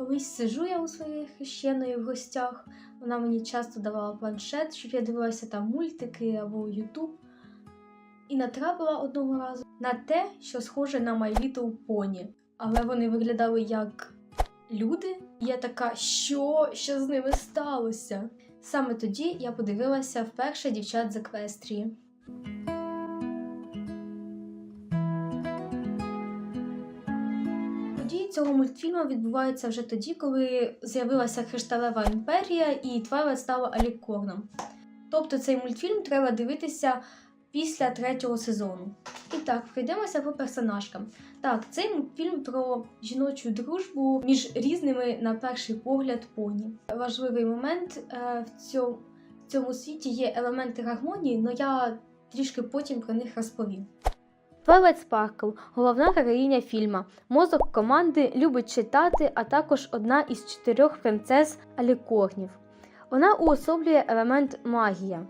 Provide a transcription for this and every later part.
Колись сижу я у своєї хрещеної в гостях. Вона мені часто давала планшет, щоб я дивилася там мультики або Ютуб. І натрапила одного разу на те, що схоже на My Little. Але вони виглядали як люди. І я така, що? Що з ними сталося? Саме тоді я подивилася вперше дівчат з Еквестрії. Події цього мультфільму відбуваються вже тоді, коли з'явилася Кришталева імперія і Твайлайт стала Алікорном. Тобто цей мультфільм треба дивитися після третього сезону. І так, пройдемося по персонажкам. Так, цей мультфільм про жіночу дружбу між різними, на перший погляд, поні. Важливий момент е, в цьому, в цьому світі є елементи гармонії, але я трішки потім про них розповім. Твайлайт Спаркл головна героїня фільма. Мозок команди любить читати, а також одна із чотирьох принцес алікорнів. Вона уособлює елемент магія.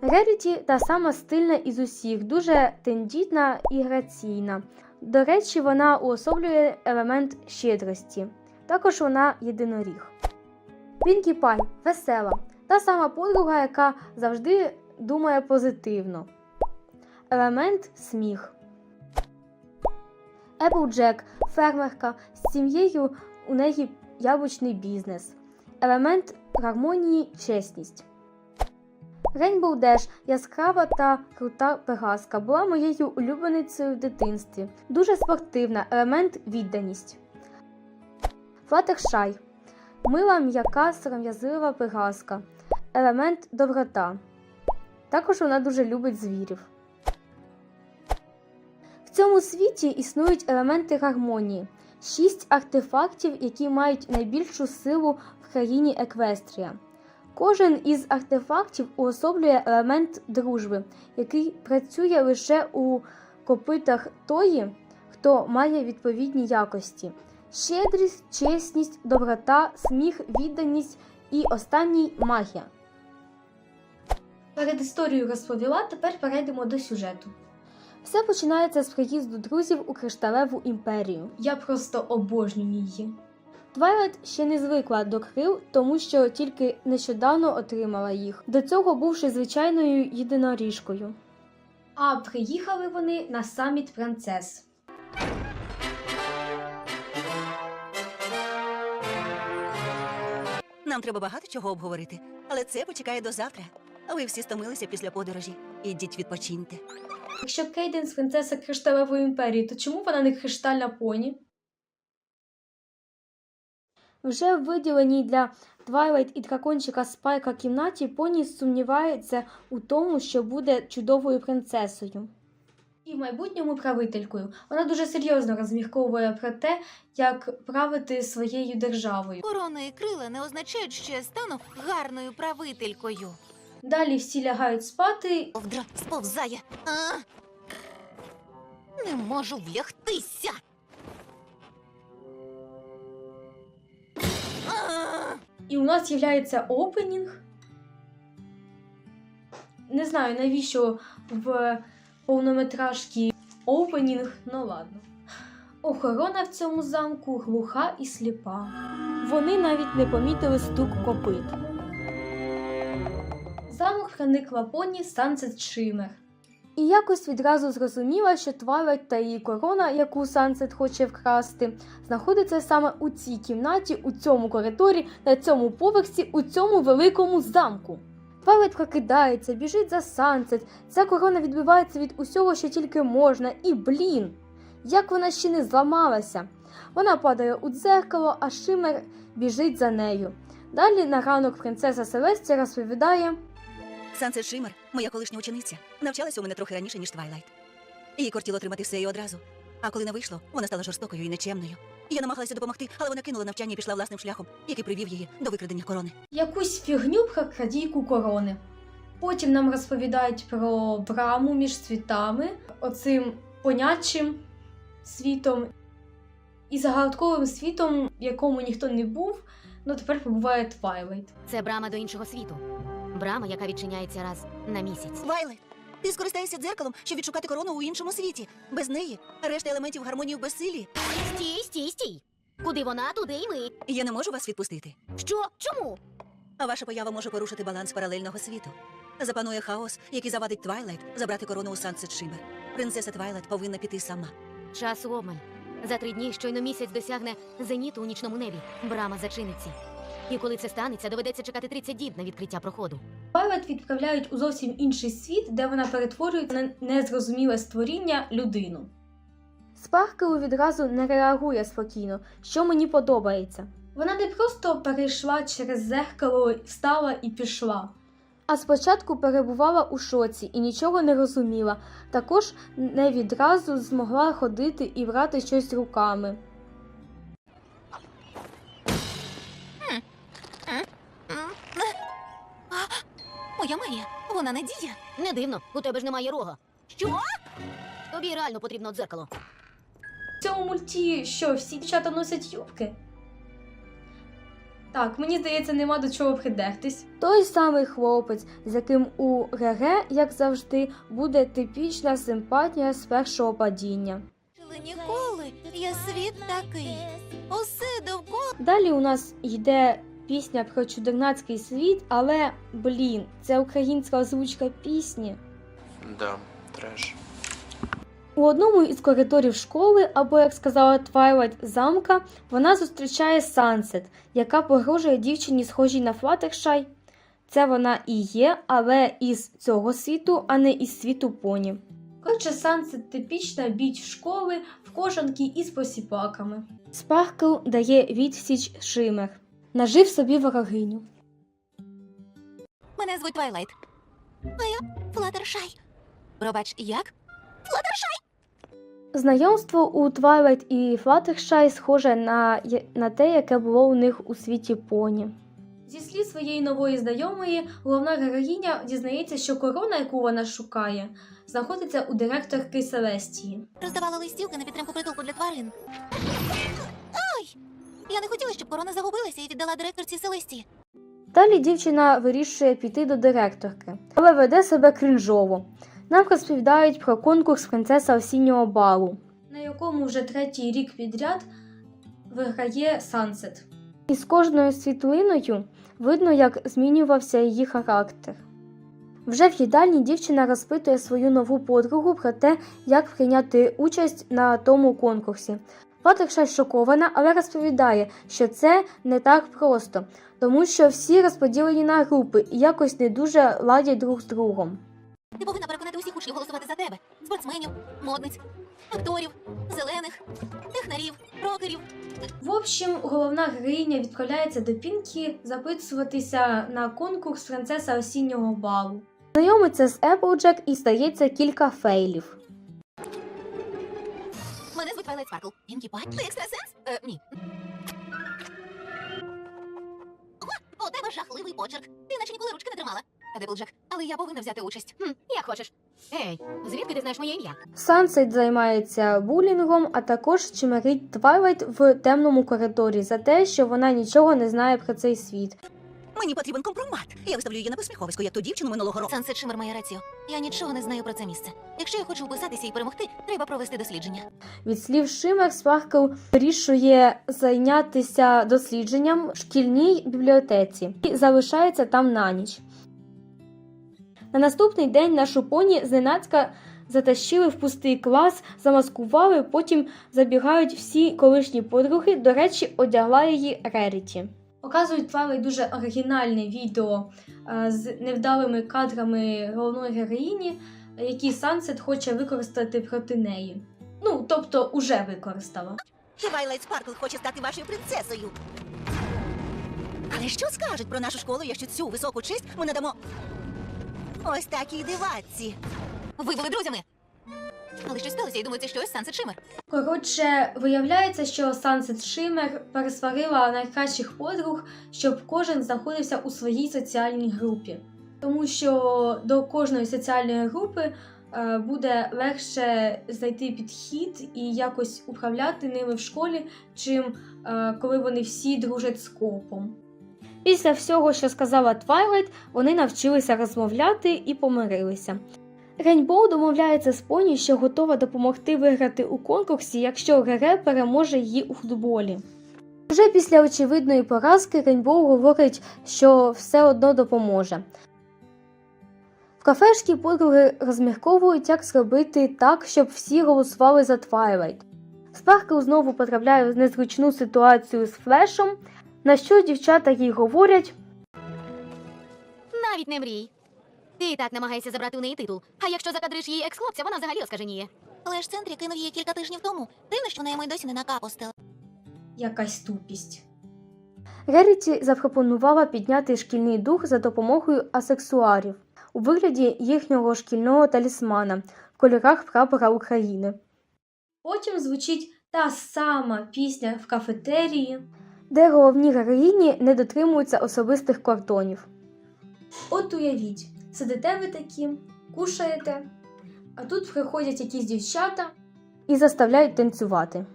Реріті та сама стильна із усіх, дуже тендітна і граційна. До речі, вона уособлює елемент щедрості. Також вона єдиноріг. Пінкі Пай весела, та сама подруга, яка завжди думає позитивно. Елемент сміх. Еплджек фермерка з сім'єю у неї яблучний бізнес. Елемент гармонії чесність. Рейнбоу Деш яскрава та крута пегаска була моєю улюбленицею в дитинстві. Дуже спортивна, елемент відданість. Флатершай мила м'яка сором'язлива пегаска. Елемент доброта. Також вона дуже любить звірів. Цьому світі існують елементи гармонії, шість артефактів, які мають найбільшу силу в країні Еквестрія. Кожен із артефактів уособлює елемент дружби, який працює лише у копитах тої, хто має відповідні якості: щедрість, чесність, доброта, сміх, відданість і останній магія. Перед історією розповіла, тепер перейдемо до сюжету. Все починається з приїзду друзів у кришталеву імперію. Я просто обожнюю її. Твайлайт ще не звикла до крил, тому що тільки нещодавно отримала їх, до цього бувши звичайною єдиноріжкою. А приїхали вони на саміт принцес. Нам треба багато чого обговорити, але це почекає до завтра. А ви всі стомилися після подорожі. Ідіть відпочиньте. Якщо Кейденс принцеса кришталевої імперії, то чому вона не криштальна поні? Вже в виділеній для Твайлайт і дракончика Спайка кімнаті поні сумнівається у тому, що буде чудовою принцесою. І в майбутньому правителькою. Вона дуже серйозно розмірковує про те, як правити своєю державою. Корона і крила не означають, що я стану гарною правителькою. Далі всі лягають спати, Овдра сповзає. А! Не можу влягтися. А! і у нас з'являється опенінг. Не знаю, навіщо в повнометражці опенінг, ну ладно. Охорона в цьому замку глуха і сліпа. Вони навіть не помітили стук копит. Проникла поні Сансет Шимер. І якось відразу зрозуміла, що Твайлайт та її корона, яку Сансет хоче вкрасти, знаходиться саме у цій кімнаті, у цьому коридорі, на цьому поверсі, у цьому великому замку. Твайлайт прокидається, біжить за Сансет. Ця корона відбивається від усього, що тільки можна, і блін! Як вона ще не зламалася. Вона падає у дзеркало, а Шимер біжить за нею. Далі на ранок принцеса Селестія розповідає. Сансет Шимер, моя колишня учениця, навчалася у мене трохи раніше, ніж Твайлайт. Їй кортіло отримати все і одразу. А коли не вийшло, вона стала жорстокою і нечемною. Я намагалася допомогти, але вона кинула навчання і пішла власним шляхом, який привів її до викрадення корони. якусь фігню про крадійку корони. Потім нам розповідають про браму між світами, оцим понятчим світом і загадковим світом, в якому ніхто не був, ну тепер побуває Твайлайт. Це брама до іншого світу. Брама, яка відчиняється раз на місяць. Твайлайт, ти скористаєшся дзеркалом, щоб відшукати корону у іншому світі. Без неї решта елементів гармонії в безсилі. Стій, стій, стій! Куди вона, туди і ми. Я не можу вас відпустити. Що? Чому? А ваша поява може порушити баланс паралельного світу. Запанує хаос, який завадить Твайлайт забрати корону у Сансет Шимер. Принцеса Твайлайт повинна піти сама. Часу обмаль. За три дні щойно місяць досягне зеніту у нічному небі. Брама зачиниться. І коли це станеться, доведеться чекати 30 діб на відкриття проходу. Твайлайт відправляють у зовсім інший світ, де вона перетворюється на незрозуміле створіння людину. Спаркл відразу не реагує спокійно, що мені подобається. Вона не просто перейшла через зеркало, встала і пішла. А спочатку перебувала у шоці і нічого не розуміла. Також не відразу змогла ходити і брати щось руками. Моя Марія, вона не діє. Не дивно, у тебе ж немає рога. Що? Тобі реально потрібно дзеркало. В цьому мульті що, всі дівчата носять юбки? Так, мені здається, нема до чого придертись. Той самий хлопець, з яким у ГГ, як завжди, буде типічна симпатія з першого падіння. Ніколи. Я світ такий. Усе довкола. Далі у нас йде пісня про чудернацький світ, але блін, це українська озвучка пісні. Да, треш. У одному із коридорів школи, або, як сказала Твайлайт, замка, вона зустрічає Сансет, яка погрожує дівчині, схожій на Флаттершай. Це вона і є, але із цього світу, а не із світу поні. Коротше, Сансет типічна біч школи в кожанки із посіпаками. Спаркл дає відсіч Шимер. Нажив собі ворогиню. Мене звуть Твайлайт. А я Флаттершай. Пробач, як? Знайомство у Твайлайт і Флаттершай схоже на, на те, яке було у них у світі поні. Зі слів своєї нової знайомої, головна героїня дізнається, що корона, яку вона шукає, знаходиться у директорки Селестії. Роздавала листівки на підтримку притулку для тварин. Я не хотіла, щоб корона загубилася і віддала директорці Селесті. Далі дівчина вирішує піти до директорки, але веде себе крінжово. Нам розповідають про конкурс принцеса осіннього балу, на якому вже третій рік підряд виграє Сансет. І з кожною світлиною видно, як змінювався її характер. Вже в їдальні дівчина розпитує свою нову подругу про те, як прийняти участь на тому конкурсі. Флаттершай шокована, але розповідає, що це не так просто, тому що всі розподілені на групи і якось не дуже ладять друг з другом. Ти повинна переконати усіх учнів голосувати за тебе: спортсменів, модниць, акторів, зелених, технарів, рокерів. В общем, головна героїня відправляється до Пінкі записуватися на конкурс принцеса осіннього балу. Знайомиться з Еплджек і стається кілька фейлів. Мене звуть Твайлайт Спаркл. Пінкі Пай? Ти екстрасенс? Е, ні. Ого, у тебе жахливий почерк. Ти наче ніколи ручки не тримала. Деблджек, але я повинна взяти участь. Хм, як хочеш. Ей, звідки ти знаєш моє ім'я? Сансет займається булінгом, а також чимерить Твайлайт в темному коридорі за те, що вона нічого не знає про цей світ. Мені потрібен компромат. Я виставлю її на посміховисько, як ту дівчину минулого року. Сансет Шимер має рацію. Я нічого не знаю про це місце. Якщо я хочу вписатися і перемогти, треба провести дослідження. Від слів Шимер Спаркл вирішує зайнятися дослідженням в шкільній бібліотеці і залишається там на ніч. На наступний день нашу поні зненацька затащили в пустий клас, замаскували, потім забігають всі колишні подруги. До речі, одягла її Реріті. Показують Твайлайт дуже оригінальне відео е, з невдалими кадрами головної героїні, які Сансет хоче використати проти неї. Ну, тобто, уже використала. Твайлайт Спаркл хоче стати вашою принцесою. Але що скажуть про нашу школу, якщо цю високу честь ми надамо ось такій диватці? Ви були друзями. Але щось сталося, і думаю, це щось Сансет Шимер. Коротше, виявляється, що Сансет Шимер пересварила найкращих подруг, щоб кожен знаходився у своїй соціальній групі. Тому що до кожної соціальної групи е, буде легше знайти підхід і якось управляти ними в школі, чим е, коли вони всі дружать з копом. Після всього, що сказала Твайлайт, вони навчилися розмовляти і помирилися. Рейнбоу домовляється з поні, що готова допомогти виграти у конкурсі, якщо ГГ переможе її у футболі. Вже після очевидної поразки Рейнбоу говорить, що все одно допоможе. В кафешці подруги розмірковують, як зробити так, щоб всі голосували за Твайлайт. Спаркл знову потрапляє в незручну ситуацію з флешом, на що дівчата їй говорять, Навіть не мрій. Ти і так намагаєшся забрати у неї титул. А якщо закадриш її екс-хлопця, вона взагалі оскаженіє. Але ж центрі кинув її кілька тижнів тому. Дивно, що вона йому й досі не накапостила. якась тупість. Реріті запропонувала підняти шкільний дух за допомогою асексуарів у вигляді їхнього шкільного талісмана в кольорах прапора України. Потім звучить та сама пісня в кафетерії, де головні героїні не дотримуються особистих кордонів. От уявіть, сидите ви такі, кушаєте, а тут приходять якісь дівчата і заставляють танцювати.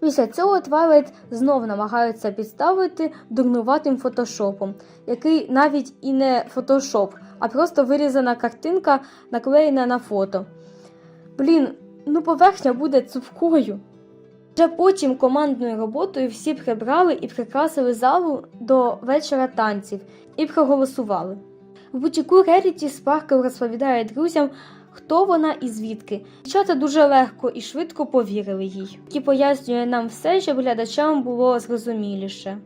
Після цього Твайлайт знов намагаються підставити дурнуватим фотошопом, який навіть і не фотошоп, а просто вирізана картинка, наклеєна на фото. Блін, ну поверхня буде цупкою. Вже потім командною роботою всі прибрали і прикрасили залу до вечора танців і проголосували. В бутіку Реріті Спаркл розповідає друзям, хто вона і звідки. Дівчата дуже легко і швидко повірили їй, і пояснює нам все, щоб глядачам було зрозуміліше.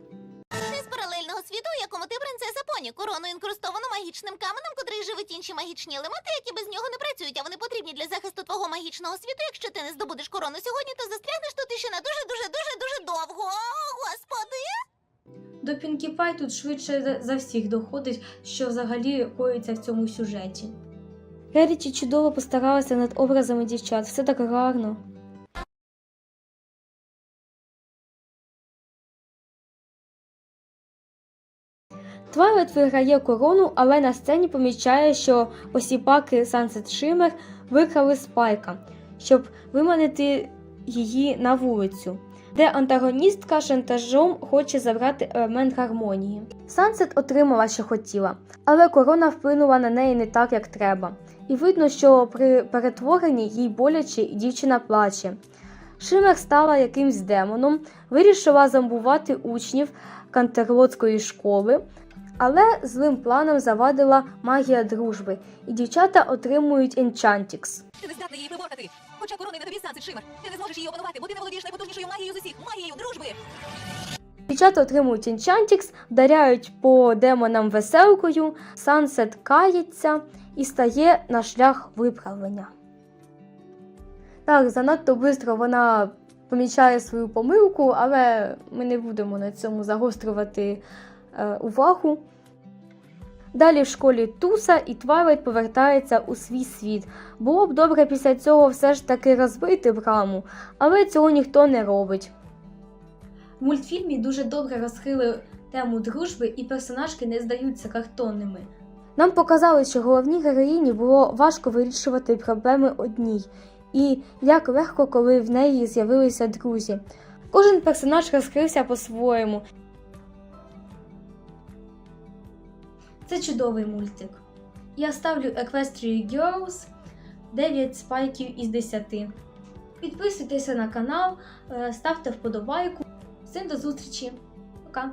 Ти з паралельного світу, у якому ти принцеса поні, корону інкрустовану магічним каменем, котрий живить інші магічні елементи, які без нього не працюють, а вони потрібні для захисту твого магічного світу. Якщо ти не здобудеш корону сьогодні, то застрягнеш тут іще на дуже дуже дуже дуже довго. До Пінкі Пай тут швидше за- всіх доходить, що взагалі коїться в цьому сюжеті. Реріті чудово постаралася над образами дівчат, все так гарно. Твайлет виграє корону, але на сцені помічає, що осіпаки Sunset Shimmer викрали спайка, щоб виманити її на вулицю, де антагоністка шантажом хоче забрати елемент гармонії. Сансет отримала, що хотіла, але корона вплинула на неї не так, як треба. І видно, що при перетворенні їй боляче і дівчина плаче. Шимер стала якимсь демоном, вирішила зомбувати учнів кантерлотської школи, але злим планом завадила магія дружби, і дівчата отримують Енчантікс. Ти не здатна її приборкати. Хоча корони не тобі Сансет Шимер. Ти не зможеш її опанувати, бо ти не володієш найпотужнішою магією з усіх магією дружби. Дівчата отримують Енчантікс, вдаряють по демонам веселкою, Сансет кається і стає на шлях виправлення. Так, занадто швидко вона помічає свою помилку, але ми не будемо на цьому загострювати е, увагу. Далі в школі Туса і Твайлайт повертається у свій світ. Було б добре після цього все ж таки розбити браму, але цього ніхто не робить. В мультфільмі дуже добре розкрили тему дружби, і персонажки не здаються картонними. Нам показали, що головній героїні було важко вирішувати проблеми одній, і як легко, коли в неї з'явилися друзі. Кожен персонаж розкрився по-своєму. Це чудовий мультик. Я ставлю Equestria Girls 9 спайків із 10. Підписуйтеся на канал, е, ставте вподобайку. Всім до зустрічі. Пока.